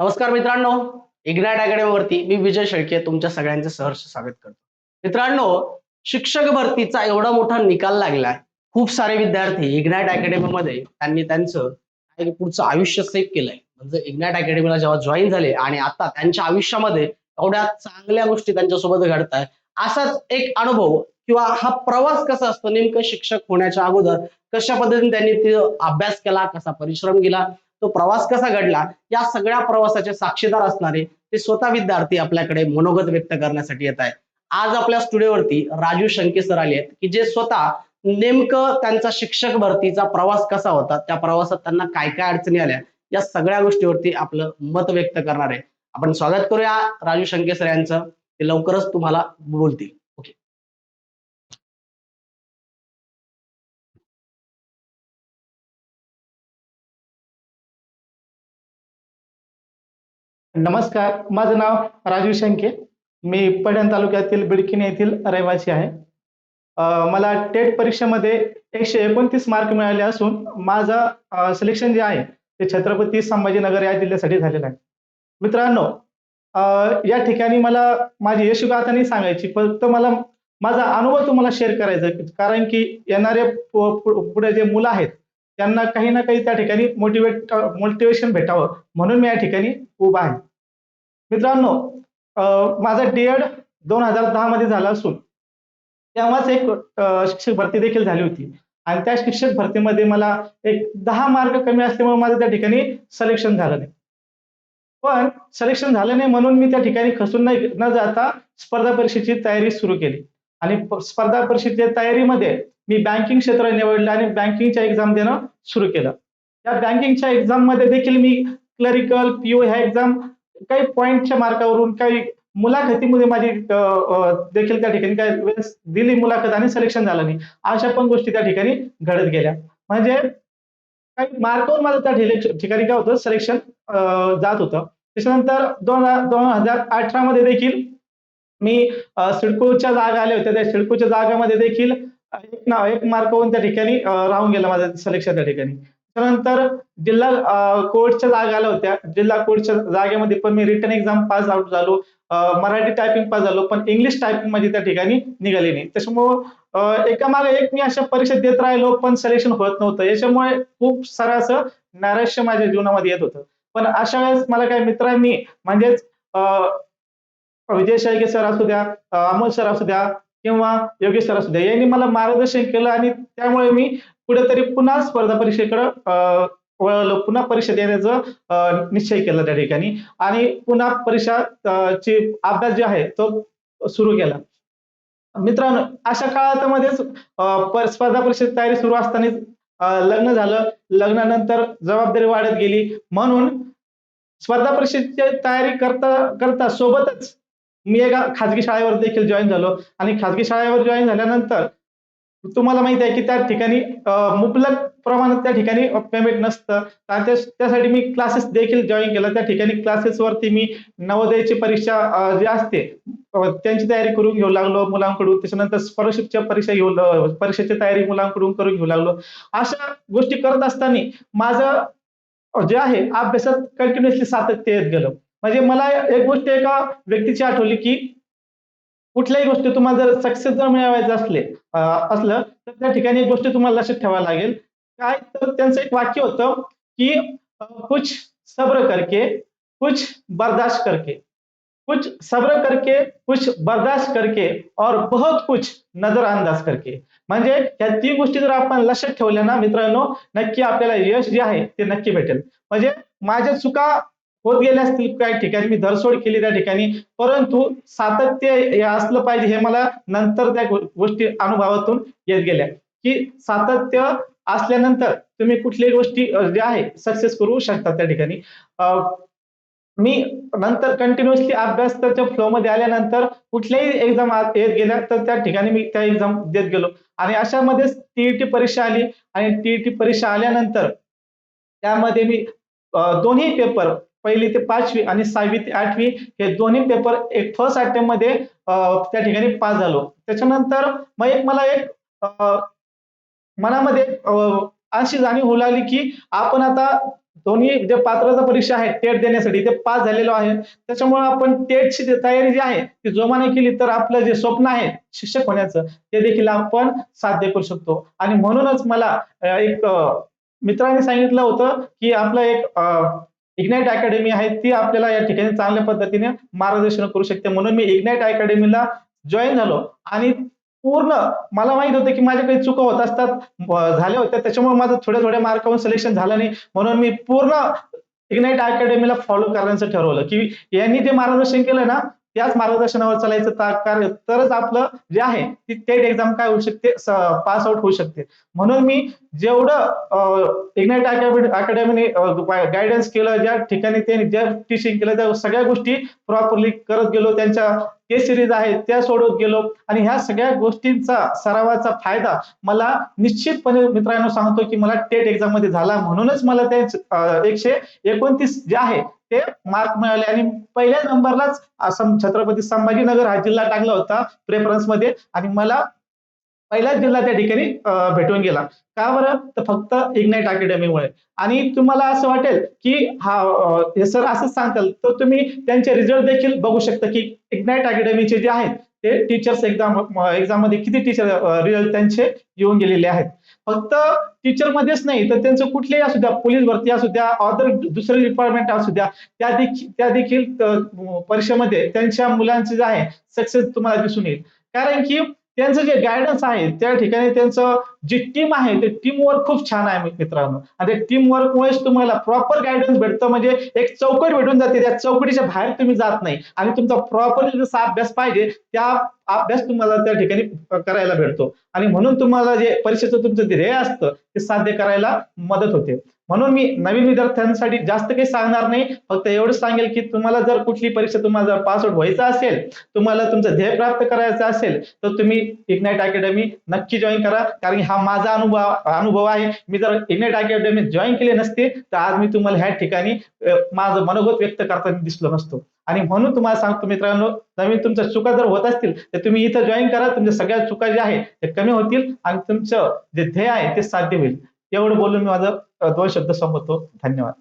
नमस्कार मित्रांनो इग्नाइट अकॅडमीवरती मी विजय शेळके तुमच्या सगळ्यांचे सहर्ष स्वागत करतो. मित्रांनो शिक्षक भरतीचा एवढा मोठा निकाल लागलाय. खूप सारे विद्यार्थी इग्नाइट अकॅडमीमध्ये त्यांनी त्यांचं पुढचं आयुष्य सेफ केलंय. म्हणजे इग्नाइट अकॅडमीला जेव्हा जॉईन झाले आणि आता त्यांच्या आयुष्यामध्ये एवढ्या चांगल्या गोष्टी त्यांच्यासोबत घडताय असाच एक अनुभव किंवा हा प्रवास कसा असतो? नेमकं शिक्षक होण्याच्या अगोदर कशा पद्धतीने त्यांनी ते अभ्यास केला कसा परिश्रम केला? तो प्रवास कसा घडला? या सगळ्या प्रवासाचे साक्षीदार असणारे ते स्वतः विद्यार्थी आपल्याकडे मनोगत व्यक्त करण्यासाठी येत आहेत. आज आपल्या स्टुडिओवरती राजू शंके सर आले आहेत की जे स्वतः नेमकं त्यांचा शिक्षक भरतीचा प्रवास कसा होता त्या प्रवासात त्यांना काय काय अडचणी आल्या या सगळ्या गोष्टीवरती आपलं मत व्यक्त करणार आहे. आपण स्वागत करूया राजू शंके सर यांचं ते लवकरच तुम्हाला बोलतील. नमस्कार माझं नाव राजू शंके मी पडण तालुक्यातील बिडकिन येथील रहिवासी आहे. मला टेट परीक्षेमध्ये एकशे एकोणतीस मार्क मिळाले असून माझं सिलेक्शन जे आहे ते छत्रपती संभाजीनगर या जिल्ह्यासाठी झालेलं आहे. मित्रांनो या ठिकाणी मला माझी यशोगाथा नाही सांगायची फक्त मला माझा अनुभव तुम्हाला शेअर करायचा आहे. कारण की येणारे पु- पुढे जे मुलं आहेत त्यांना काही ना काही त्या ठिकाणी मोटिवेट मोटिवेशन भेटावं. म्हणून मी या ठिकाणी उभा आहे. मित्रांनो माझा माझा डीएड दोन हजार दहा मध्ये झाला असून तेव्हाच एक शिक्षक भरती देखील झाली होती. आणि त्या शिक्षक भरतीमध्ये मला एक दहा मार्क कमी असल्यामुळे माझं त्या ठिकाणी सिलेक्शन झालं नाही. पण सिलेक्शन झालं नाही म्हणून मी त्या ठिकाणी खसून नाही न जाता स्पर्धा परीक्षेची तयारी सुरू केली. आणि स्पर्धा परीक्षेच्या तयारीमध्ये मी बँकिंग क्षेत्र निवडलं आणि बँकिंगच्या एक्झाम देणं सुरू केलं. त्या बँकिंगच्या एक्झाममध्ये देखील मी क्लरिकल पीओ ह्या एक्झाम काही पॉईंटच्या मार्कावरून काही मुलाखतीमध्ये माझी देखील त्या ठिकाणी काही वेळेस दिली मुलाखत आणि सिलेक्शन झालं नाही. अशा पण गोष्टी त्या ठिकाणी घडत गेल्या. म्हणजे काही मार्कावरून माझं त्या ठिकाणी काय होतं सिलेक्शन जात होतं. त्याच्यानंतर दोन दोन हजार अठरा मध्ये देखील मी सिडकोच्या जागा आल्या होत्या. त्या सिडकोच्या जागामध्ये देखील एक ना एक मार्कावरून त्या ठिकाणी राहून गेलं माझं सिलेक्शन त्या ठिकाणी. त्यानंतर जिल्हा कोर्टच्या जागा आल्या होत्या. जिल्हा कोर्टच्या जागेमध्ये पण मी रिटर्न एक्झाम पास आउट झालो. मराठी टायपिंग पास झालो पण इंग्लिश टायपिंगमध्ये त्या ठिकाणी निघाले नाही. त्याच्यामुळं एका मागे एक मी अशा परीक्षा देत राहिलो पण सिलेक्शन होत नव्हतं. याच्यामुळे खूप सारं असं नैराश्य माझ्या जीवनामध्ये येत होतं. पण अशा वेळेस मला काही मित्रांनी म्हणजेच विजय शेळके सर असू द्या अमोल सर असू द्या किंवा योगेश सर असू द्या यांनी मला मार्गदर्शन केलं आणि त्यामुळे मी कुठेतरी पुन्हा स्पर्धा परीक्षेकडे अ, पुन्हा परीक्षा देण्याचं निश्चय केला त्या ठिकाणी. आणि पुन्हा परीक्षा ची अभ्यास जे आहे तो सुरू केला. मित्रांनो अशा काळामध्येच अ, स्पर्धा परीक्षेची तयारी सुरू असताना लग्न झालं. लग्नानंतर जबाबदारी वाढत गेली. म्हणून स्पर्धा परीक्षेची तयारी करता करता सोबतच मी एका खाजगी शाळेवर देखील जॉईन झालो. आणि खाजगी शाळेवर जॉईन झाल्यानंतर तुम्हाला माहिती आहे की त्या ठिकाणी मुबलक प्रमाणात त्या ठिकाणी पेमेंट नसतं. त्या- त्यासाठी मी क्लासेस देखील जॉईन केलं. त्या ठिकाणी क्लासेसवरती मी नवोदयाची परीक्षा जी असते त्यांची तयारी करून घेऊ लागलो मुलांकडून. त्याच्यानंतर स्कॉलरशिपच्या परीक्षा घेऊ परीक्षेची तयारी मुलांकडून करून घेऊ लागलो. अशा गोष्टी करत असताना माझं जे आहे अभ्यासात कंटिन्युअसली सातत्य येत गेलं. म्हणजे मला एक गोष्ट एका व्यक्तीची आठवली की कुठल्याही गोष्टी तुम्हाला जर सक्सेस जर मिळवायचं असले असलं तर त्या ठिकाणी एक गोष्ट तुम्हाला लक्षात ठेवायला लागेल. काय? तर त्यांचं एक वाक्य होतं की कुछ सब्र करके कुछ बर्दाश्त करके. कुछ सब्र करके कुछ बर्दाश्त करके और बहुत कुछ नजरअंदाज करके. म्हणजे ह्या तीन गोष्टी जर आपण लक्षात ठेवल्या ना मित्रांनो नक्की आपल्याला यश जे आहे ते नक्की भेटेल. म्हणजे माझ्या चुका होत गेल्यास असतील काही ठिकाणी मी धरसोड केली त्या ठिकाणी. परंतु सातत्य हे असलं पाहिजे हे मला नंतर त्या गो- गोष्टी अनुभवातून येत गेल्या. की सातत्य असल्यानंतर तुम्ही कुठल्याही गोष्टी जे ज्या आहे सक्सेस करू शकता त्या ठिकाणी. मी नंतर कंटिन्युअसली अभ्यास त्याच्या फ्लोमध्ये आल्यानंतर कुठल्याही एक्झाम येत गेल्या तर त्या ठिकाणी मी त्या एक्झाम देत गेलो. आणि अशामध्येच टीईटी परीक्षा आली. आणि टीईटी परीक्षा आल्यानंतर त्यामध्ये मी दोन्ही पेपर पहिली ते पाचवी आणि सहावी ते आठवी हे दोन्ही पेपर एक फर्स्ट अटेम्प्टमध्ये त्या ठिकाणी पास झालो. त्याच्यानंतर मग एक मला एक मनामध्ये अशी जाणीव होऊ लागली की आपण आता दोन्ही जे पात्रता परीक्षा आहे टेट देण्यासाठी ते पास झालेलो आहे. त्याच्यामुळे आपण टेटची तयारी जी आहे ती जोमाने केली तर आपलं जे स्वप्न आहे शिक्षक होण्याचं ते देखील आपण साध्य करू शकतो. आणि म्हणूनच मला एक मित्राने सांगितलं होतं की आपलं एक इग्नाइट अकॅडमी आहे ती आपल्याला या ठिकाणी चांगल्या पद्धतीने मार्गदर्शन करू शकते. म्हणून मी इग्नाइट अकॅडमीला जॉईन झालो आणि पूर्ण मला माहीत होतं की माझ्या काही चुका होत असतात झाल्या होत्या. त्याच्यामुळे माझं थोड्या थोड्या मार्कावरून सिलेक्शन झालं नाही. म्हणून मी पूर्ण इग्नाइट अकॅडमीला फॉलो करण्याचं ठरवलं की यांनी जे मार्गदर्शन केलं ना त्याच मार्गदर्शनावर चालायचं कार्य तरच आपलं जे आहे ती टेट एक्झाम काय होऊ शकते पास आउट होऊ शकते. म्हणून मी जेवढं इग्नाइट अकॅडमी अकॅडमीने गायडन्स केलं ज्या ठिकाणी त्यांनी ज्या टीचिंग केलं त्या सगळ्या गोष्टी प्रॉपरली करत गेलो त्यांच्या ते सिरीज आहेत त्या सोडवत गेलो. आणि ह्या सगळ्या गोष्टींचा सरावाचा फायदा मला निश्चितपणे मित्रांनो सांगतो की मला टेट एक्झाममध्ये झाला. म्हणूनच मला ते एकशे एकोणतीस जे आहे ते मार्क मिळाले. आणि पहिल्या नंबरलाच असं छत्रपती संभाजीनगर हा जिल्हा टाकला होता प्रेफरन्समध्ये. आणि मला पहिला जिल्हा त्या ठिकाणी भेटून गेला. का बरं? तर फक्त इग्नाईट अकॅडमीमुळे आणि तुम्हाला असं वाटेल की हा हे सर असंच सांगताल तर तुम्ही त्यांचे रिझल्ट देखील बघू शकता की इग्नाईट अकॅडमीचे जे आहेत ते टीचर्स एक्झाम एक्झाममध्ये किती टीचर रिझल्ट त्यांचे येऊन गेलेले आहेत. फक्त टीचर मध्येच नाही तर त्यांचं कुठलेही असू द्या पोलीस भरती असू द्या अदर दुसरे डिपार्टमेंट असू द्या त्या देखील त्या देखील परीक्षेमध्ये त्यांच्या मुलांचे जे आहे सक्सेस तुम्हाला दिसून येईल. कारण की त्यांचं जे गायडन्स आहे त्या ठिकाणी त्यांचं जी टीम आहे ते टीम वर्क खूप छान आहे मित्रांनो. आणि त्या टीम वर्कमुळेच तुम्हाला प्रॉपर गायडन्स भेटतं. म्हणजे एक चौकट भेटून जाते. त्या चौकटीच्या बाहेर तुम्ही जात नाही. आणि तुमचा प्रॉपरली जसा अभ्यास पाहिजे त्या अभ्यास तुम्हाला त्या ठिकाणी करायला भेटतो. आणि म्हणून तुम्हाला जे परीक्षेचं तुमचं ध्येय असतं ते साध्य करायला मदत होते. म्हणून मी नवीन विद्यार्थ्यांसाठी जास्त काही सांगणार नाही. फक्त एवढंच सांगेल की तुम्हाला जर कुठली परीक्षा तुम्हाला जर पासआउट व्हायचं असेल तुम्हाला तुमचं ध्येय प्राप्त करायचं असेल तर तुम्ही इग्नाइट अकॅडमी नक्की जॉईन करा. कारण हा माझा अनुभव अनुभव आहे. मी जर इनेट अकॅडमी जॉईन केले नसते तर आज मी तुम्हाला ह्या ठिकाणी माझं मनोगत व्यक्त करताना दिसलो नसतो. आणि म्हणून तुम्हाला सांगतो मित्रांनो नवीन तुमच्या चुका जर होत असतील तर तुम्ही इथं जॉईन करा. तुमच्या सगळ्या चुका ज्या आहेत ते कमी होतील आणि तुमचं जे ध्येय आहे ते साध्य होईल. एवढं बोलून मी माझं दोन शब्द संपवतो. धन्यवाद.